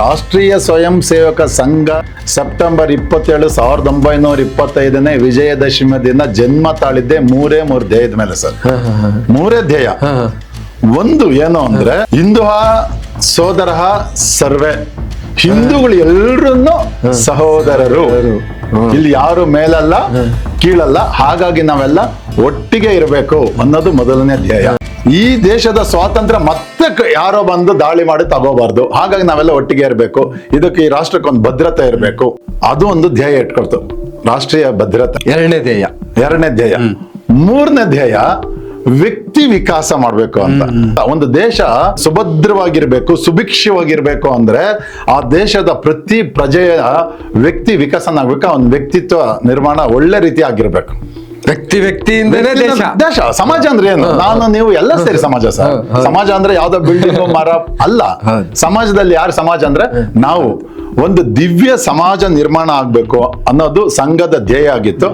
ರಾಷ್ಟ್ರೀಯ ಸ್ವಯಂ ಸೇವಕ ಸಂಘ ಸೆಪ್ಟೆಂಬರ್ ಇಪ್ಪತ್ತೇಳು ಸಾವಿರದ ಒಂಬೈನೂರ ಇಪ್ಪತ್ತೈದನೇ ವಿಜಯದಶಮಿ ದಿನ ಜನ್ಮ ತಾಳಿದ್ದೆ ಮೂರೇ ಮೂರು ಧ್ಯೇಯದ ಮೇಲೆ ಸರ್. ಮೂರೇ ಧ್ಯೇಯ. ಒಂದು ಏನು ಅಂದ್ರೆ ಹಿಂದೂ ಸೋದರ ಸರ್ವೆ. ಹಿಂದೂಗಳು ಎಲ್ಲರನ್ನು ಸಹೋದರರು. ಇಲ್ಲಿ ಯಾರು ಮೇಲಲ್ಲ ಕೀಳಲ್ಲ ಹಾಗಾಗಿ ನಾವೆಲ್ಲ ಒಟ್ಟಿಗೆ ಇರಬೇಕು ಅನ್ನೋದು ಮೊದಲನೇ ಧ್ಯೇಯ. ಈ ದೇಶದ ಸ್ವಾತಂತ್ರ್ಯ ಮತ್ತೆ ಯಾರೋ ಬಂದು ದಾಳಿ ಮಾಡಿ ತಗೋಬಾರ್ದು. ಹಾಗಾಗಿ ನಾವೆಲ್ಲ ಒಟ್ಟಿಗೆ ಇರಬೇಕು. ಇದಕ್ಕೆ ಈ ರಾಷ್ಟ್ರಕ್ಕೆ ಒಂದು ಭದ್ರತೆ ಇರಬೇಕು. ಅದು ಒಂದು ಧ್ಯೇಯ ಇಟ್ಕೊಳ್ತು. ರಾಷ್ಟ್ರೀಯ ಭದ್ರತೆ. ಎರಡನೇ ಧ್ಯೇಯ. ಎರಡನೇ ಧ್ಯೇಯ. ಮೂರನೇ ಧ್ಯೇಯ ವ್ಯಕ್ತಿ ವಿಕಾಸ ಮಾಡ್ಬೇಕು ಅಂತ. ಒಂದು ದೇಶ ಸುಭದ್ರವಾಗಿರ್ಬೇಕು ಸುಭಿಕ್ಷವಾಗಿರ್ಬೇಕು ಅಂದ್ರೆ ಆ ದೇಶದ ಪ್ರತಿ ಪ್ರಜೆಯ ವ್ಯಕ್ತಿ ವಿಕಸನ ಆಗ್ಬೇಕು. ಒಂದು ವ್ಯಕ್ತಿತ್ವ ನಿರ್ಮಾಣ ಒಳ್ಳೆ ರೀತಿ ಆಗಿರ್ಬೇಕು. ವ್ಯಕ್ತಿ ವ್ಯಕ್ತಿಯಿಂದನೇ ದೇಶ. ದೇಶ. ಸಮಾಜ ಅಂದ್ರೆ ಏನು? ನಾನು ನೀವು ಎಲ್ಲ ಸೇರಿ ಸಮಾಜ ಸರ್. ಸಮಾಜ ಅಂದ್ರೆ ಯಾವ್ದೋ ಬಿಲ್ಡಿಂಗ್ ಮರ ಅಲ್ಲ. ಸಮಾಜದಲ್ಲಿ ಯಾರು ಸಮಾಜ ಅಂದ್ರೆ ನಾವು. ಒಂದು ದಿವ್ಯ ಸಮಾಜ ನಿರ್ಮಾಣ ಆಗ್ಬೇಕು ಅನ್ನೋದು ಸಂಘದ ಧ್ಯೇಯ ಆಗಿತ್ತು.